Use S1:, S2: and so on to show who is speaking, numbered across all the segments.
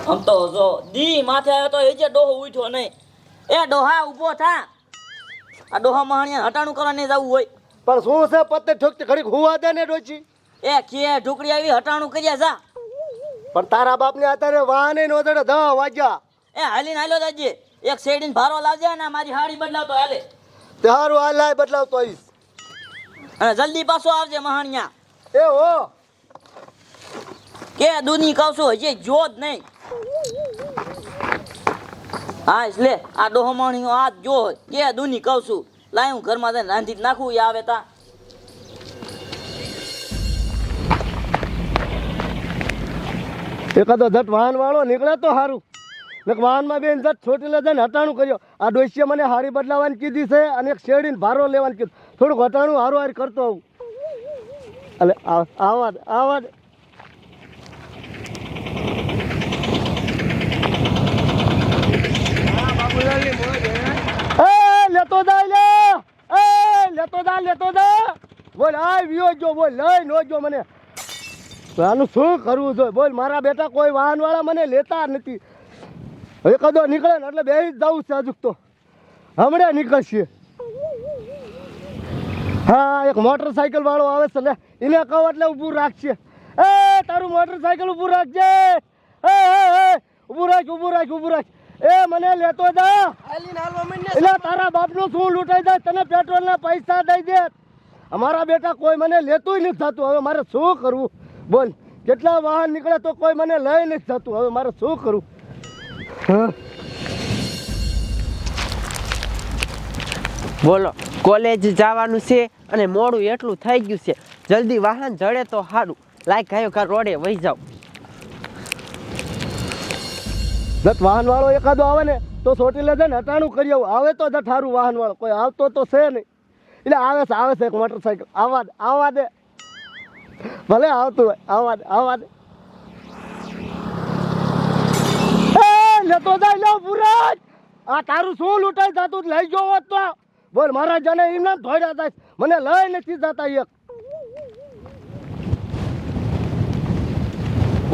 S1: આમ તો જો દી માથે આવ્યો તો એ જે ડોહો ઉઠ્યો નહીં. એ ડોહા ઊભો થા. આ ડોહા મહાણિયા હટાણું કરવા નહીં જવું હોય.
S2: પણ શું છે પત્તે ઠોકતી ઘડીક હુવા દે ને ડોચી?
S1: એ ખીએ ઢુકડી આવી હટાણું કર્યા જા.
S2: પણ તારા બાપને અત્યારે વાહને નો દડે દહ વાગ્યા.
S1: એ હાલીને હાલ્યો દાજી એક શેડીને ભારો લાવજે ને મારી હાડી બદલાવતો હાલે.
S2: તે હારું આ લાય બદલાવતો આવીશ.
S1: અને જલ્દી પાછો આવજે મહાણિયા.
S2: એ હો.
S1: કે દુની કહું છું હજી જો જ નહીં. હા, એટલે આ ડોહો મહાણીઓ આ જો કે દુની કહું છું. ઘરમાં જઈને રાંધી નાખું એ આવે તા.
S2: એકાદો જટ વાહન વાળો નીકળે તો સારું વાહનમાં બેન જટ છોટી લે જઈને હટાણું કર્યો. આ ડોસીએ મને હારી બદલાવાની કીધી છે અને એક શેરડીને ભારો લેવાની કીધું. થોડુંક હટાણું હારું હારી કરતો આવું. એટલે આવા આવા દે. એ, લેતો દા લે. એ, લેતો દા લેતો દા બોલ, આ વિયો જો બોલ, લઈ, નો જો મને. આનું શું કરવું જોઈએ બોલ, મારા બેટા કોઈ વાહનવાળા મને લેતા નથી. હવે કદો નીકળે ને એટલે બે જ જવું છે હજુ તો. હમણાં નીકળશે. હા, એક મોટરસાયકલ વાળો આવે છે લે એને કહો એટલે ઊભું રાખશે. એ, તારું મોટરસાયકલ ઊભું રાખજે. એ, ઊભું રાખ ઊભું રાખ ઊભું રાખ. એ મને લેતો જા. એટલે તારા બાપનું શું લૂંટાઈ જાય તને પેટ્રોલના પૈસા દઈ દે. અમારા બેટા કોઈ મને લેતું નથી થતું. હવે મારે શું કરવું? બોલ. કેટલા વાહન નીકળે તો કોઈ મને લઈ નથી થતું. હવે મારે શું કરવું? હા?
S3: બોલો કોલેજ જવાનું છે અને મોડું એટલું થઈ ગયું છે. જલ્દી વાહન જડે તો સારું. લાઈક ગાયો કા રોડે વહી જાવ
S2: જત વાહન વાળો એકાદો આવે ને, તો સોટી લે ને હટાણું કરી આવું. આવે તો જત સારું વાહન વાળો કોઈ આવતો તો છે નહીં. એટલે આવે છે આવે છે એક મોટરસાયકલ આવા દે આવવા દે. ભલે આવતું હોય આવવા દે આવવા દે. લેતો જાય લો પુરાજ આ તારું શું લૂંટાઈ જતું? લઈ જવો હોત તો. બોલ મહારાજાને જને એમ ધોડ્યા થાય મને લઈ નથી જતા એક.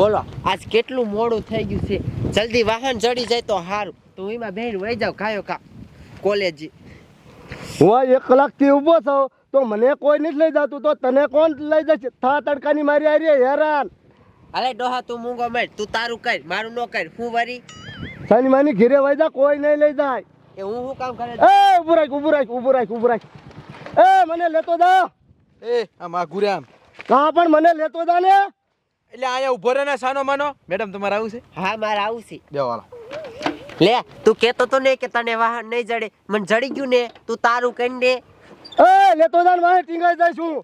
S3: બોલો આજ કેટલું મોડું થઈ ગયું છે. જલ્દી વાહન ચડી જાય તો સારું તો હું એમાં બેન વહી જાવ ખાયો ખા. કોલેજ.
S2: હું આ એક કલાકથી ઊભો છું તો મને કોઈ નથી લઈ જતું તો તને કોણ લઈ જશે? થા તડકાની મારી હારી હેરાન.
S3: અરે ડોહા તું મૂંગો મેટ તું તારું કર મારું નો કર હું વરી?
S2: સાની માની ઘેરે જા કોઈ નહીં લઈ જાય.
S3: એ હું શું કામ કરે?
S2: એ ઊભું રાખ ઊભું રાખ ઊભું રાખ ઊભું રાખ. એ મને લેતો જા.
S4: એ આ માગુરામ રે આમ.
S2: કાં પણ મને લેતો જા ને?
S4: એટલે અહીંયા ઊભો રહે ને સાનો માનો. મેડમ તમારે આવું છે?
S3: હા મારે આવું છે.
S4: દેવો હાલો
S3: લે તું કેતો તો ને કે તને વાહન નહીં જડે. મને જડી ગયું ને તું તારું કરી દે
S2: એ લેતો જા ને વાહે ટીંગાઈ જાય છું.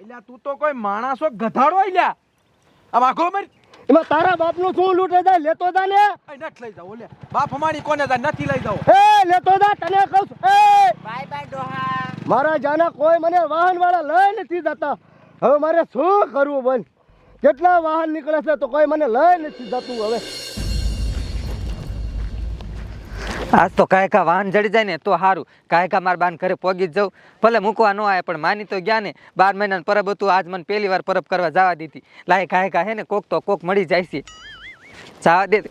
S4: એટલે તું તો કોઈ માણસો ગધાડો આલ્યા આમ આખો મરી.
S2: એમાં તારા બાપનું શું લૂંટે જાય? લેતો જા ને
S4: નથી લઈ જાવ લે. બાપ અમારી કોને જાય? નથી લઈ જાવ
S2: એ લેતો જા તને કહું છું. એ.
S3: બાય બાય ડોહા.
S2: મારા જાના કોઈ મને વાહન વાળા લઈ નથી જતા. હવે મારે શું કરવું બોલ? કેટલા વાહન નીકળે છે તો કોઈ મને લઈ નથી જતું હવે.
S5: આજ તો કાયકા વાહન જડી જાય ને તો સારું કાયકા મારા બાન ઘરે પોગી જ જાઉં. ભલે મૂકવા ન આવે પણ માની તો ગયા ને બાર મહિનાનું પરબ હતું આજ મને પહેલી વાર પરબ કરવા જવા દીધી. લાય કાયકા હે ને કોક તો કોક મળી જાય છે. જવા દે.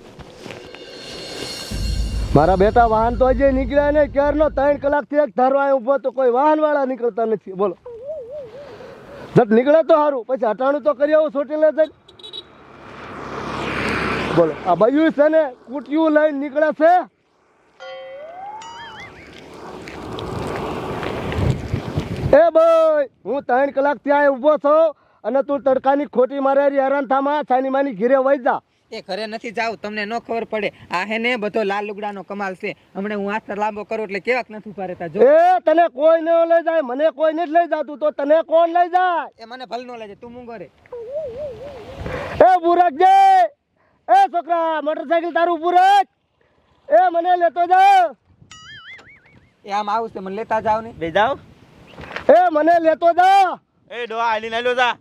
S2: મારા બેટા વાહન તો હજી નીકળ્યા ને ક્યારનો ત્રણ કલાકથી એક ધારો ઊભો તો કોઈ વાહન વાળા નીકળતા નથી. બોલો. જટ નીકળે તો સારું પછી હટાણું તો કરી આવું છોટી લે જઈને. બોલો, આ બયું છે ને, કુટિયું લઈને નીકળે છે. એ ભાઈ, હું ત્રણ કલાક ત્યાં ઊભો છું અને તું તડકાની ખોટી મારે હેરાન થામા છાની માની ઘીરે વહી જા.
S5: એ ઘરે નથી જાવ તમને ન ખબર પડે. આ હે ને બધો લાલ લુગડાનો કમાલ છે. હમણે હું હાથ લાંબો કરું એટલે કેવાક નથી ઊભા રહેતા જો.
S2: એ તને કોઈ ન લઈ જાય મને કોઈ નથી લઈ જાતું તો તને કોણ લઈ જાય?
S5: એ મને ભલ ન લઈ જાય તું મૂંગો રે
S2: એ બુરકજે એ છોકરા મોટરસાયકલ તારું બુરક એ મને લેતો જા.
S5: એ આમ આવું છે મને લેતા જાવ ને.
S1: બે જાવ
S2: એ મને લેતો જા.
S4: એ ડો આલી લઈ લો જા.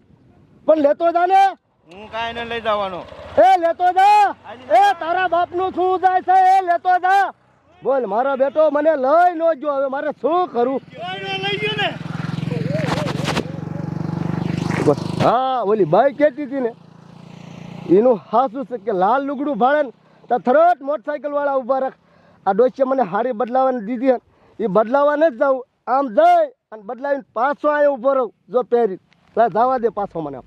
S2: પણ લેતો જા ને.
S4: હું કાઈ ન લઈ જવાનો.
S2: એ લેતો જા. એ તારા બાપનું શું જાય છે? એ લેતો જા. બોલ, મારો બેટો મને લઈ નો જો હવે મારે શું કરું? હા, ઓલી બાઈ કહેતી હતી ને, એનું હાસું છે કે લાલ લુગડું ભાડે ને તો થરોટ મોટરસાઇકલ વાળા ઊભા રાખ. આ ડોસીએ મને હાડી બદલાવાની દીધી એ બદલાવા નથી જાઉં. આમ જઈ અને બદલાવીને પાછો અહીંયા ઊભો રહું, જો પહેરી. જવા દે પાછો મને.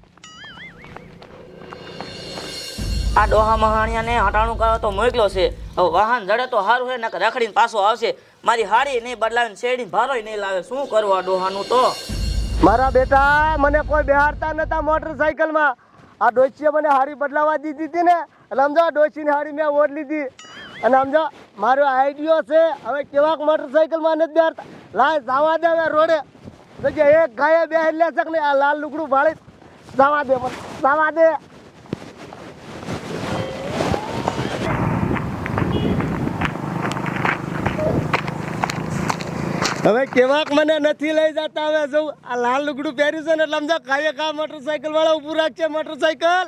S1: આ ડોહા મહાણિયાને હટાણું કરો તો મોકલો છે. વાહન જડે તો સારું હે, નકર રખડીને પાછો આવશે. મારી હાડી નહીં બદલાવીને શેડીને ભારોય નહીં લાવે. શું કરવું આ ડોહાનું તો?
S2: મારા બેટા, મને કોઈ બેહારતા નતા મોટરસાઇકલમાં આ ડોસીએ મને હારી બદલાવા દીધી હતી ને, એટલે સમજો, આ ડોસીની હારી મેં ઓઢ લીધી. અને સમજો, મારો આઈડિયો છે, હવે કેવાક મોટરસાઇકલમાં નથી બેહારતા લાય, જવા દે રોડે. તો એક ગાયે બે લે શક ને આ લાલ લુકડું ભાળી જવા દે જવા દે. હવે કેવાક મને નથી લઈ જતા, હવે જવું આ લાલ લુગડું પહેર્યું છે ને એટલે સમજો ખાઈએ કા મોટરસાયકલ વાળા ઉભું રાખશે મોટરસાયકલ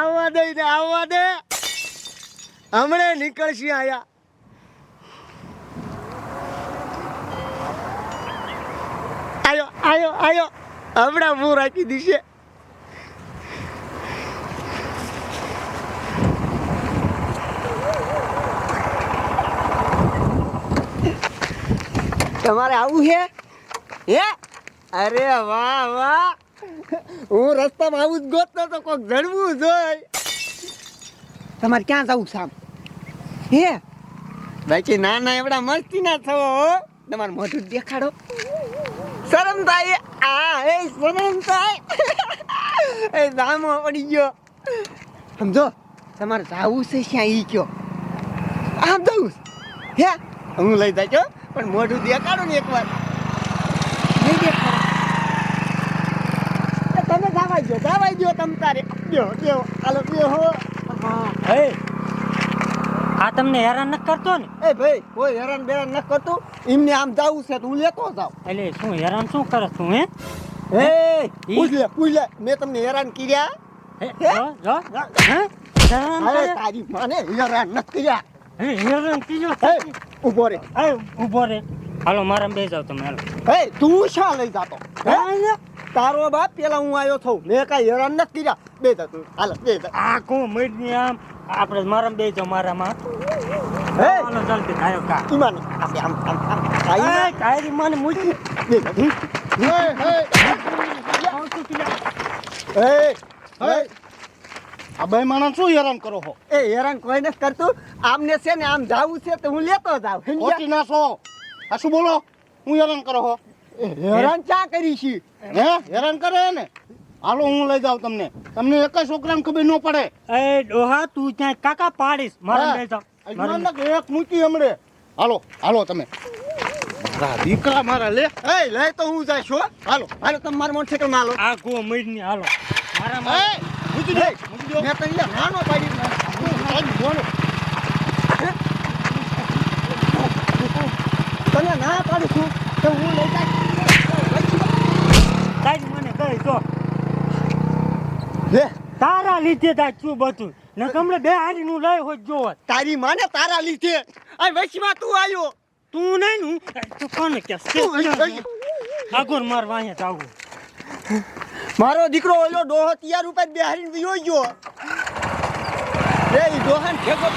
S2: આવવા દે ને આવવા દે. હમણે નીકળશી આયા. આયો આયો આયો. હમણાં હું રાખી દીશે. તમારે આવું છે? હે? અરે વાહ વાહ. હું રસ્તામાં આવું જ ગોતતો તો કોક જડવું જોઈ તમારે ક્યાં જવું સામ હે? બાકી ના ના, એવડા મસ્તી ના થવો તમારે મોઢું દેખાડો. શરમ થાય આ, એ શરમ થાય એ દામો પડી ગયો. સમજો તમારે જાવું છે ક્યાં ઈ કયો? આમ જવું હે? હું લઈ જાય પણ મોઢું દેખાડો ને એકવાર. નહીં દેખાડો. તમે ગાવાઈ ગયો ગાવાઈ ગયો તમ તારે. જો જો હાલો બે હો.
S6: હે? આ તમને હેરાન ન કરતો ને?
S2: એ ભાઈ કોઈ હેરાન બેરાન ન કરતું. એમને આમ જાવું છે તો હું લેતો જાઉં.
S6: એટલે શું હેરાન શું કરે તું હે?
S2: હે? પૂછ લે પૂછ લે. મેં તમને હેરાન કર્યા?
S6: હે, જો જો. હે.
S2: તારી માને હેરાન ન કર્યા.
S6: હે, હેરાન કીજો
S2: ઊભો રે.
S6: એ ઊભો રે. હાલો મારા બે જાવ તમે હાલો.
S2: હે તું શા લઈ જાતો? હે? તારો બાપ પેલા હું આવ્યો થઉં. મેં કાંઈ હેરાન નથી કર્યા. બે જા તું. હાલો બે જા.
S6: આ કો મઈડની આમ? આપણે મારા બે જાવ મારામાં.
S2: હે?
S6: હાલો જલ્દી કાયો કા.
S2: ઈમાન. આપણે આમ આમ આમ. આ
S6: એ કાયરી મને મૂકી.
S2: બે જા. હે. હે હે. હે.
S7: આ બે માણસ શું હેરાન કરો છો?
S2: એ હેરાન કોઈ નથી કરતું. આમને છે ને આમ જાવું છે તો હું લેતો જાઉં સમજ્યા?
S7: ના છો. આ શું બોલો? હું હેરાન કરો છો?
S2: એ હેરાન ક્યાં કરી છી?
S7: હે? હેરાન કરે ને? હાલો હું લઈ જાઉં તમને. તમને એક છોકરાને ખબર ન પડે.
S6: એ ડોહા તું ત્યાં કાકા પાડીશ? મારા બે જાવ
S7: એક મૂકી હમણે. હાલો હાલો તમે. મારા દીકરા મારા લે.
S2: એ લઈ તો હું જાય છો
S7: હાલો
S2: હાલો. તમે મારા મોટરસાઇકલમાં હાલો.
S6: આ કો મઈડની હાલો. મારા
S7: એ મૂકી દો. મૂકી દો.
S2: મેં નાનો પાડી તને ના પાડું છું તો હું લઈ જાય
S6: મને કહી તો
S2: લે
S6: તારા લીધે તા શું બધું. ને કમલે બે હારી નું લઈ હોય જોવો
S2: તારી માને તારા લીધે. આ વચમાં તું આવ્યો
S6: તું નહીં તું કોને કે. આગળ મારવા અહીંયા જાવું
S2: મારો દીકરો ઓલો ડોહો તૈયાર રૂપિયા બેહારીને વિયો ગયો. ઈ ડોહાને થાવ.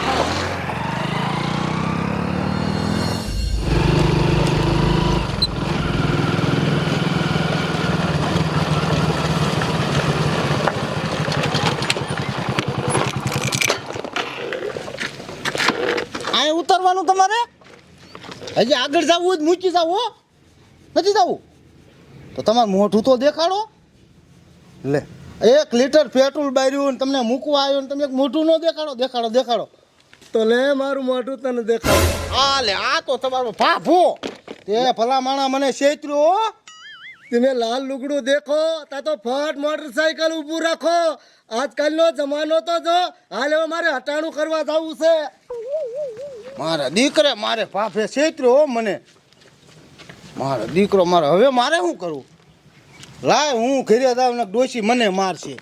S7: ઉતરવાનું તમારે? હજી આગળ જવું હોય મૂકી જવું નથી જવું? તો તમારે મોઢું તો દેખાડો. લે. એક લીટર પેટ્રોલ બાર્યું ને તમને મૂકવા આવ્યો ને તમે એક મોઢું ન દેખાડો દેખાડો દેખાડો.
S2: તો લે, મારું મોઢું તને દેખાડો.
S7: આ લે, આ તો તમારો ભાભો. તે ભલા માણા મને છેતર્યો હો.
S2: તમે લાલ લુગડું દેખો, તા તો ફટ મોટરસાયકલ ઊભું રાખો. આજકાલનો જમાનો તો જો, હાલ હવે મારે હટાણું કરવા જવું છે.
S7: મારા દીકરે, મારે ભાભે છેતર્યો હો મને. મારો દીકરો મારે, હવે મારે શું કરવું? લાય હું ઘરે જાવ ને ડોશી મને મારશે.